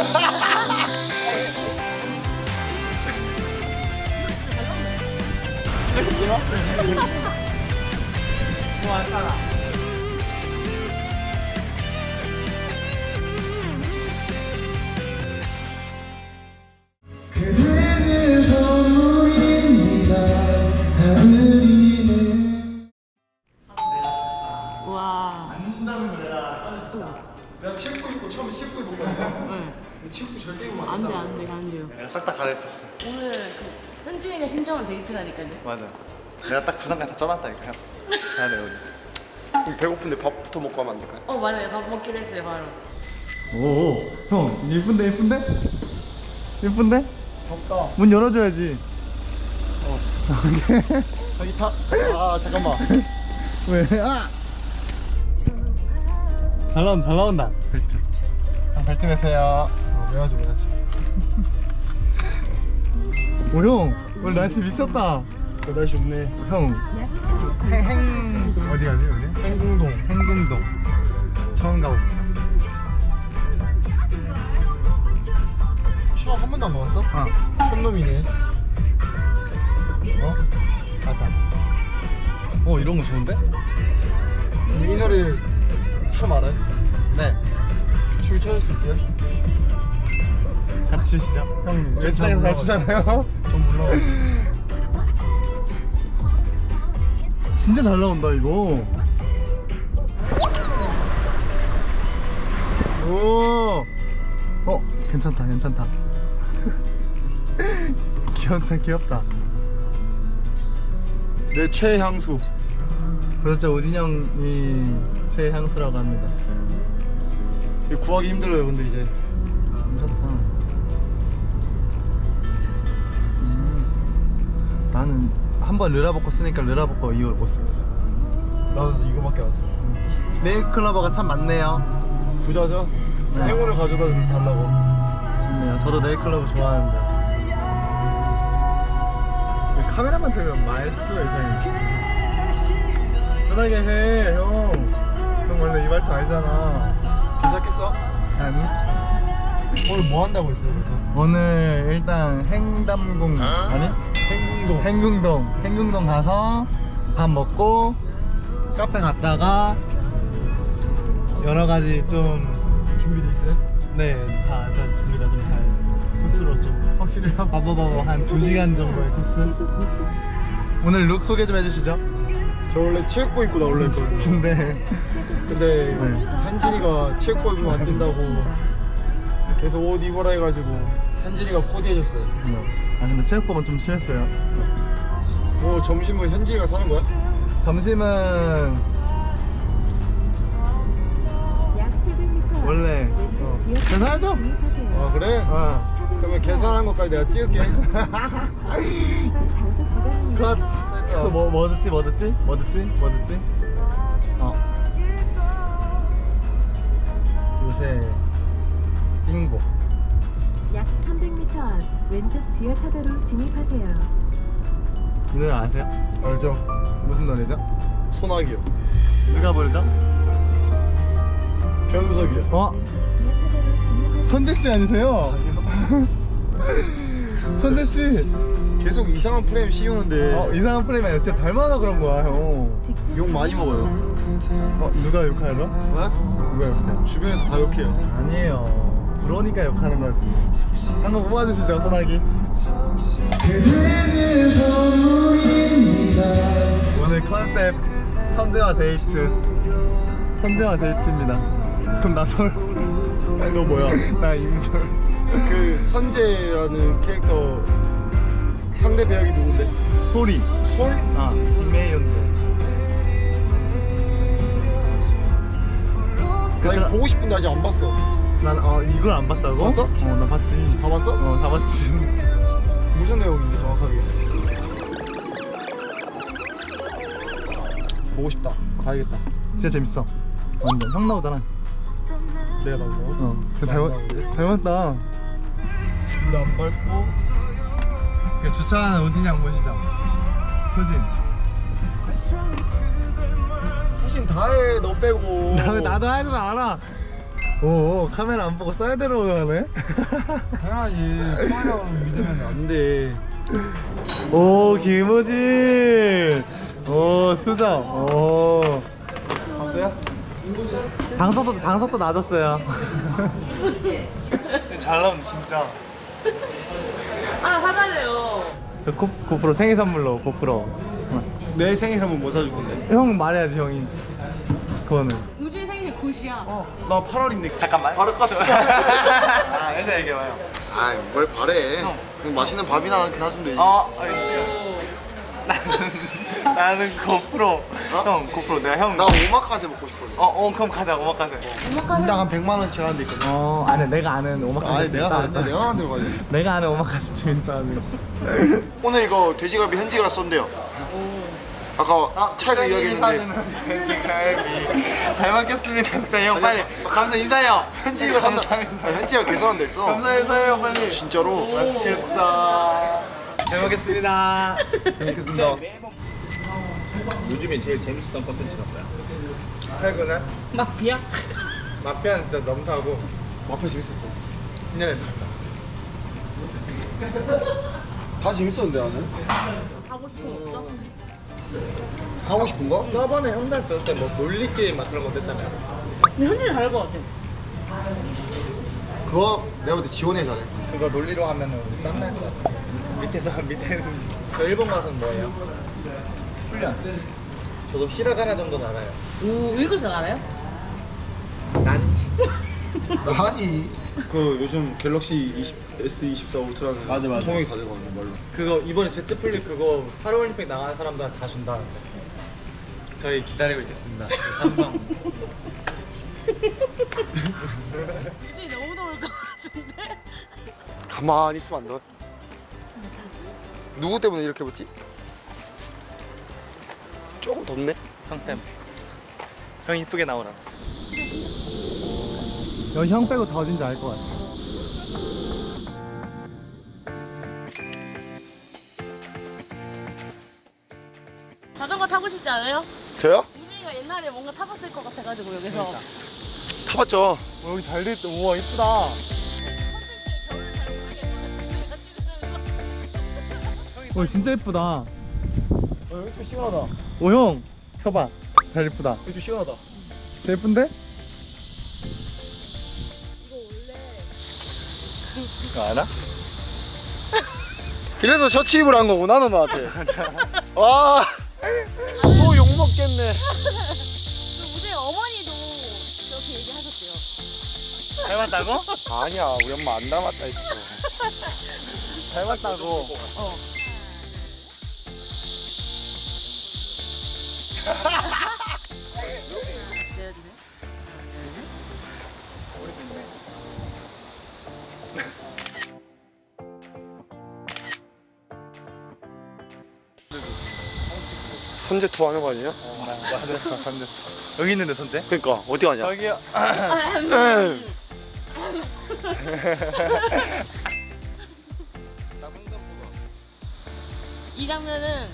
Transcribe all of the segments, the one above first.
그대는 처음에 체육복 입은 거야 네. 체육복 절대 입으면 안 안 돼, 된다고 안 돼, 안 돼요. 내가 싹 다 갈아입혔어 오늘 그 현진이가 신청한 데이트라니까요. 맞아 내가 딱 구상관 다 짜놨다니까요 가야 돼 우리 우리 배고픈데 밥부터 먹고 하면 안 될까요? 어, 맞아요. 밥 먹긴 했어요, 바로. 오, 형 예쁜데 예쁜데? 예쁜데? 덥다 문 열어줘야지. 여기 타? 아 잠깐만 왜? 아! 잘 나온다, 잘 나온다. 매세요 어, 매야지 매야지 오, 형. 오늘 날씨 미쳤다. 그 날씨 좋네 형. 행, 행, 어디 가지, 우리? 행궁동 행궁동. 처음 가봅니다. 추억 한 번도 안 먹었어? 아, 촌놈이네 어? 가자. 어, 이런 거 좋은데? 이 노래 춤 알아요? 네. 있어요? 같이 추시죠. 형, 저 왼쪽에서 잘 추잖아요. 전 몰라 진짜 잘 나온다 이거. 오. 어 괜찮다 괜찮다. 귀엽다 귀엽다. 내 최향수 도대체 오진 형이 제 향수라고 합니다. 구하기 힘들어요 근데 이제 괜찮다. 음, 나는 한 번 르라보코 쓰니까 르라보코 이후로 못 쓰겠어. 나도 이거밖에 안 써. 네일클로버가 참 많네요. 부자죠? 네. 행운을 가져다 달라고 좋네요. 저도 네일클로버 좋아하는데. 카메라만 들면 말투가 이상해. 편하게 해, 형. 형 원래 이 말투 아니잖아. 시작했어? 아니? 오늘 뭐 한다고 했어요 그래서? 오늘 일단 행담궁 아니? 행궁동 행궁동 행궁동 가서 밥 먹고 카페 갔다가 여러 가지 좀 준비돼 있어요? 네, 다, 다 준비가 좀 잘 코스로 좀 확실히 바보바보 한 2시간 정도의 코스 오늘 룩 소개 좀 해주시죠 저 원래 체육복 입고 나올라 했거든요 근데 근데 네. 현진이가 체육복 입으면 안 된다고 계속 옷 입어라 해가지고 현진이가 코디해줬어요 아 근데 체육복은 좀 심했어요 뭐 점심은 현진이가 사는 거야? 점심은 약 700m 원래 어, 계산하죠? 아 그래? 어. 그러면 계산한 것까지 내가 찍을게 컷또 뭐, 뭐 듣지 뭐 듣지? 뭐 듣지? 뭐 듣지? 어 요새 띵곡 약 300m 앞 왼쪽 지하차도로 진입하세요. 이 노래 아세요? 알죠? 무슨 노래죠? 소나기요 누가 부르죠? 변수석이요 어? 지하차도로 진입하세요. 선재 씨 아니세요? 선재 씨 계속 이상한 프레임 씌우는데. 어, 이상한 프레임이 아니라 진짜 닮아서 그런 거야 형. 욕 많이 먹어요. 어, 누가 욕하죠? 어? 누가 욕해요? 주변에서 다 욕해요. 아니에요. 그러니까 욕하는 거지. 한 번 뽑아주시죠 소나기. 그대는 선물입니다 오늘 컨셉 선재와 데이트. 선재와 데이트입니다. 그럼 나솔 너 뭐야? 나 임솔 그 선재라는 캐릭터 상대 배역이 누군데? 소리 솔? 아 김혜윤데 나 이거 보고 싶은데 아직 안 봤어 난 어, 이걸 안 봤다고? 봤어? 어 나 봤지 다 봤어? 어 다 봤지 무슨 내용인데 정확하게 보고 싶다 가야겠다 진짜 재밌어 완전 형 나오잖아 내가 나온다고? 어그나 닮았? 닮았다 물안 밟고 그 주차하는 우진이 형 보시죠. 효진 후신 다해 너 빼고. 나, 나도 하는 거 알아? 오 카메라 안 보고 사이드로 가네. 당연하지. 카메라 믿으면 안 돼. 오 김우진. 오 수정. 오. 봤어요? 방석도 방석도 낮았어요. 잘 나온 진짜 하나 사달래요. 저 고, 고프로 생일 선물로 고프로 내 생일 선물 뭐 사줄 건데? 형 말해야지 형이 그거는 우지 생일 곧이야. 어, 나 8월인데. 잠깐만 바로 껐어. 아 일단 얘기해봐요 아, 뭘 바래? 그냥 맛있는 밥이나 이렇게 사주면 되지. 어 알겠어요 나는 나는 고프로 형 고프로 내가 형 나 오마카세 먹고 싶거든. 어, 어 그럼 가자 오마카세 인당 한 100만 원씩 하는 데 있거든. 어 아니 내가 아는 오마카세 아니 집 내가 있어. 내가 만들어 가야지. 내가 아는 오마카세 집 있어가지고 오늘 이거 돼지갈비 현지가 쏜대요. 아까 차에서 이야기했는데 돼지갈비 잘 먹겠습니다 진짜 형 빨리 감사 인사해요 현지가 산다. 감사합니다. 아니, 현지가 계산한다 했어. 감사해요 빨리 진짜로. 맛있겠다 잘 먹겠습니다 잘 먹겠습니다. 요즘에 제일 재밌었던 컨텐츠가 뭐야? 팔구나? 마피아? 마피아는 진짜 넘사하고 마파 재밌었어. 그냥 진짜 다 재밌었는데 나는. 하고 싶은 거 없어? 하고 싶은 거? 저번에 형들 들었을 때 뭐 논리 게임 막 그런 거 됐다며 근데 현진이 다를 것 같아. 그거 내가 볼 때 지원해 잘해. 그거 논리로 하면은 우리 쌈날 것 같아 밑에서 밑에는 저 일본 가서는 뭐예요? 훈련 저도 히라가나 정도는 알아요 오, 읽을 줄 알아요? 난 아니 그 요즘 갤럭시 20, S24 울트라는 맞아, 맞아. 통역이 다 되거든 말로. 그거 이번에 제트 플립 그거 파리올림픽 나가는 사람들한테 다 준다는데 저희 기다리고 있겠습니다 그 삼성 현진이 너무 더울 것 같은데? 가만히 있으면 안 돼. 누구 때문에 이렇게 붙지? 조금 덥네. 형 때문에 형 이쁘게 나오라 여기 형 빼고 다 어딘지 알 것 같아 자전거 타고 싶지 않아요? 저요? 우진이가 옛날에 뭔가 타봤을 것 같아가지고 여기서 타봤죠. 어, 여기 잘 돼있다 우와 이쁘다 오 진짜 이쁘다 어, 여기 좀 시원하다. 오형 켜봐 잘 이쁘다 좀 시원하다. 잘 이쁜데? 이거 알아? 이래서 셔츠 입을 한 거구나 너 나한테. 와. 또 욕 먹겠네. 우진이 어머니도 그렇게 얘기하셨대요. 닮았다고? 아니야 우리 엄마 안 닮았다 했어. 닮았다고 선제 투어 하는 거 아니야? 맞아 선제 여기 있는데 선제? 그러니까 어디 가냐? 저기요 이 장면은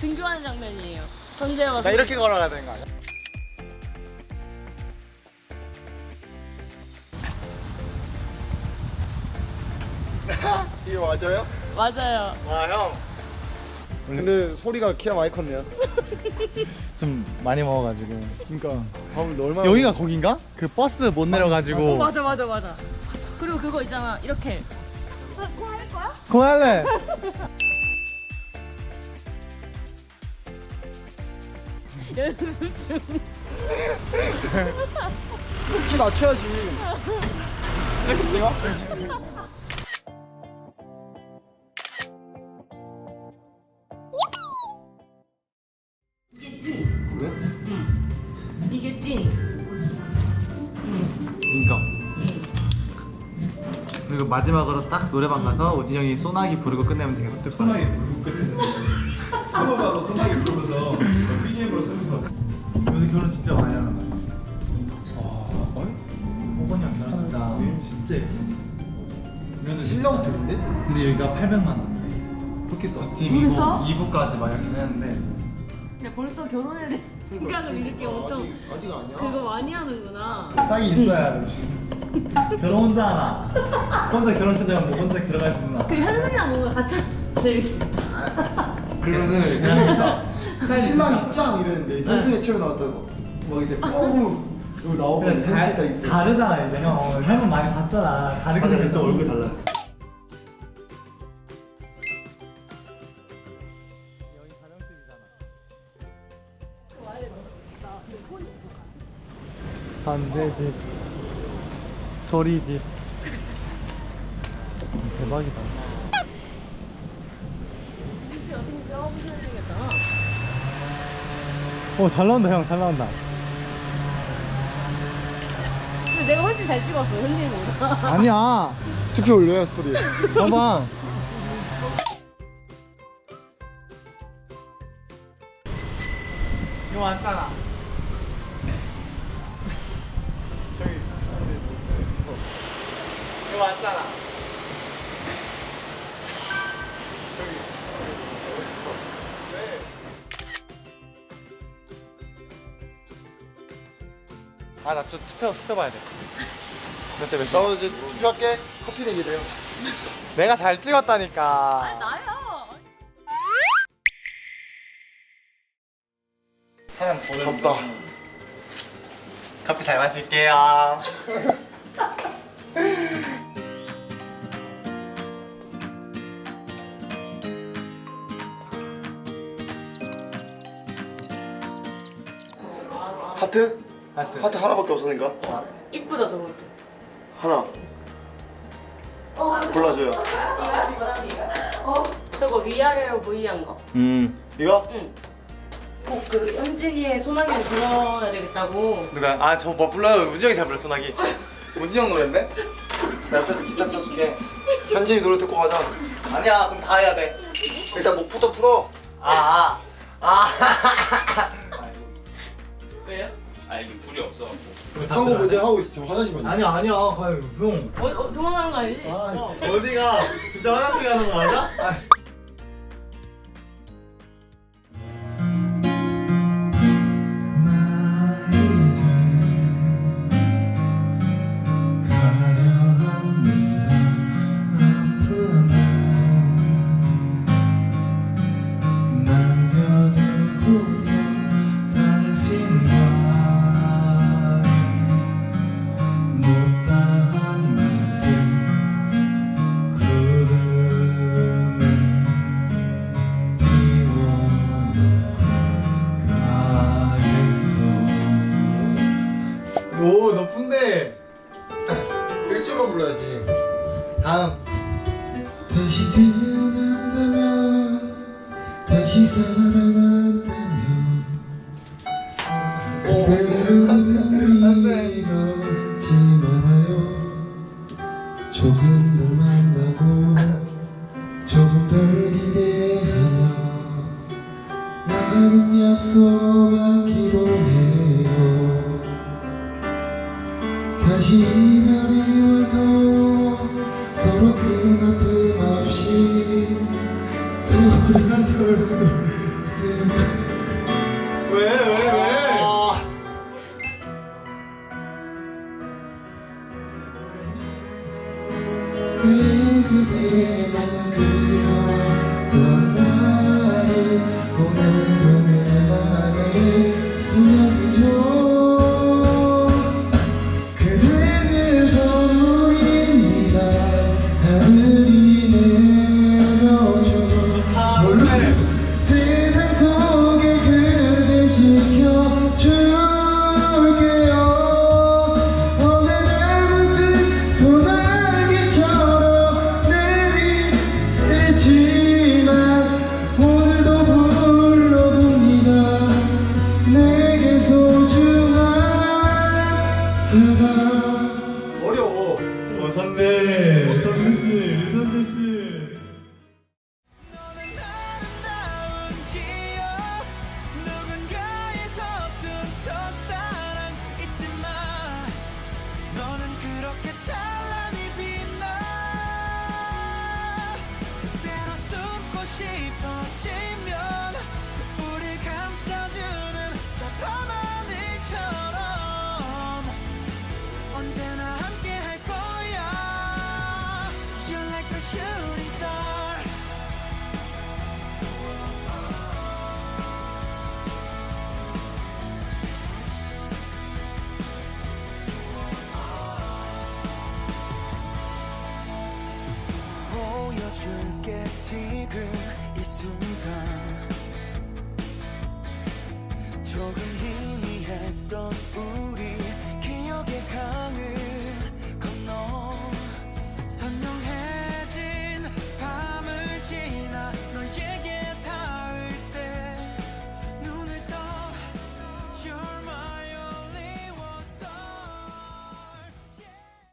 등교하는 장면이에요. 전제와 나 이렇게 걸어가야 되는 거 아니야? 이게 맞아요? 맞아요. 와 형 근데 소리가 키가 많이 컸네요. 좀 많이 먹어가지고 그러니까 밥을 얼마나 여기가 거긴가? 그 버스 못 내려가지고 어, 맞아 맞아 맞아. 그리고 그거 있잖아 이렇게. 코할 거야? 그만할래 연습 중. 키 낮춰야지. 그래? 이게 찐. 그리고 마지막으로 딱 노래방 가서 오진 형이 소나기 부르고 끝내면 되겠다 소나기 부르고 끝내면 한번 가서 소나기 부르면서 결혼 진짜 많이 하는 거야 아, 호건이 형 결혼 진짜 진짜 예뻐 이런데 신랑 둘인데? 근데 여기가 800만 원 그렇게 써? 팀이고 그렇게 써? 2부까지 막 이렇게 되는데 근데 벌써 결혼을 해. 생각을 이렇게 엄청 아직, 아직 아니야 그거 많이 하는구나. 짝이 있어야지. 결혼 혼자 하나. 혼자 결혼식 되면 뭐 혼자 들어갈 수 있나? 그 현승이랑 뭔가 같이 재밌게. 그러면은 그러니까 신랑 입장 이랬는데 현승이 처음 나왔다고 막 이제 꼬부 여기 나오고 근데 현승이 딱 다, 입고 다르잖아 이제. 형. 형은 많이 봤잖아. 다르게 맞아. 좀 얼굴 달라. 산대집 소리집. 대박이다 어잘 나온다 형. 잘 나온다. 근데 내가 훨씬 잘 찍었어 현진이보다. 아니야. 투표 올려요 스토리? 봐봐. 이거 왔잖아. 저기 이거 왔잖아 아나 저 투표 투표 봐야 돼. 몇 대 몇? 나 이제 투표할게 커피 내기래요 내가 잘 찍었다니까. 나야. 사람 보는 덥다 커피 잘 마실게요. 하트? 하트. 하트 하나밖에 없으니까 이쁘다 저것도. 하나 골라줘요 저거 위아래로 V한 거. 음. 이거? 응. 꼭 그 현진이의 소나기를 불러야 되겠다고. 누가 아 저 뭐 불러요 우지 형이 잘 불러 소나기. 우지 형 노래인데? 나 옆에서 기타 쳐줄게 현진이 노래 듣고 가자 아니야 그럼 다 해야 돼. 일단 목부터 풀어 아 아. 아. 왜요? 아 이게 불이 없어. 한국 문제 하고 있어 지금 화장실 문제 아니야 아니야 가요 형. 어, 어 도망가는 거 아니지? 아, 형 어디가 진짜 화장실 가는 거 맞아? 왜 그대만 그 줄게 지금 이 순간. 조금 더